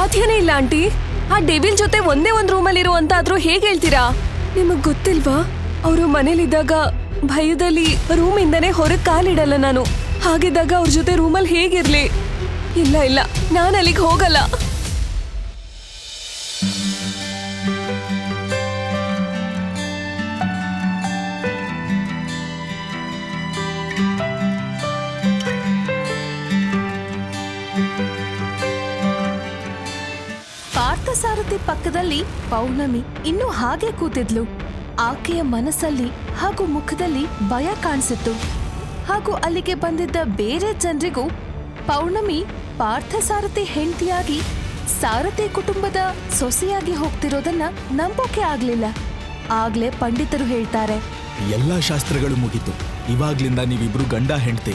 ಸಾಧ್ಯನೇ ಇಲ್ಲ, ಆಂಟಿ. ಆ ಡೆವಿಲ್ ಜೊತೆ ಒಂದೇ ಒಂದ್ ರೂಮಲ್ಲಿ ಇರುವಂತಾದ್ರೂ ಹೇಗ್ ಹೇಳ್ತೀರಾ? ನಿಮಗ್ ಗೊತ್ತಿಲ್ವಾ? ಅವರು ಮನೇಲಿದ್ದಾಗ ಭಯದಲ್ಲಿ ರೂಮಿಂದನೇ ಹೊರಗೆ ಕಾಲಿಡಲ್ಲ ನಾನು. ಹಾಗಿದ್ದಾಗ ಅವ್ರ ಜೊತೆ ರೂಮಲ್ಲಿ ಹೇಗಿರ್ಲಿ? ಇಲ್ಲ ಇಲ್ಲ. ನಾನು ಅಲ್ಲಿಗೆ ಹೋಗಲ್ಲ. ಪಾರ್ಥಸಾರಥಿ ಪಕ್ಕದಲ್ಲಿ ಪೌರ್ಣಮಿ ಇನ್ನೂ ಹಾಗೆ ಕೂತಿದ್ಲು. ಆಕೆಯ ಮನಸ್ಸಲ್ಲಿ ಹಾಗೂ ಮುಖದಲ್ಲಿ ಭಯ ಕಾಣಿಸಿತ್ತು. ಹಾಗೂ ಅಲ್ಲಿಗೆ ಬಂದಿದ್ದ ಬೇರೆ ಜನರಿಗೂ ಪೌರ್ಣಮಿ ಪಾರ್ಥಸಾರಥಿ ಹೆಂಡತಿಯಾಗಿ ಸಾರಥಿ ಕುಟುಂಬದ ಸೊಸೆಯಾಗಿ ಹೋಗ್ತಿರೋದನ್ನ ನಂಬೋಕೆ ಆಗ್ಲಿಲ್ಲ. ಆಗ್ಲೇ ಪಂಡಿತರು ಹೇಳ್ತಾರೆ. ಎಲ್ಲಾ ಶಾಸ್ತ್ರಗಳು ಮುಗೀತು. ಇವಾಗ್ಲಿಂದ ನೀವಿಬ್ರು ಗಂಡ ಹೆಂಡ್ತಿ.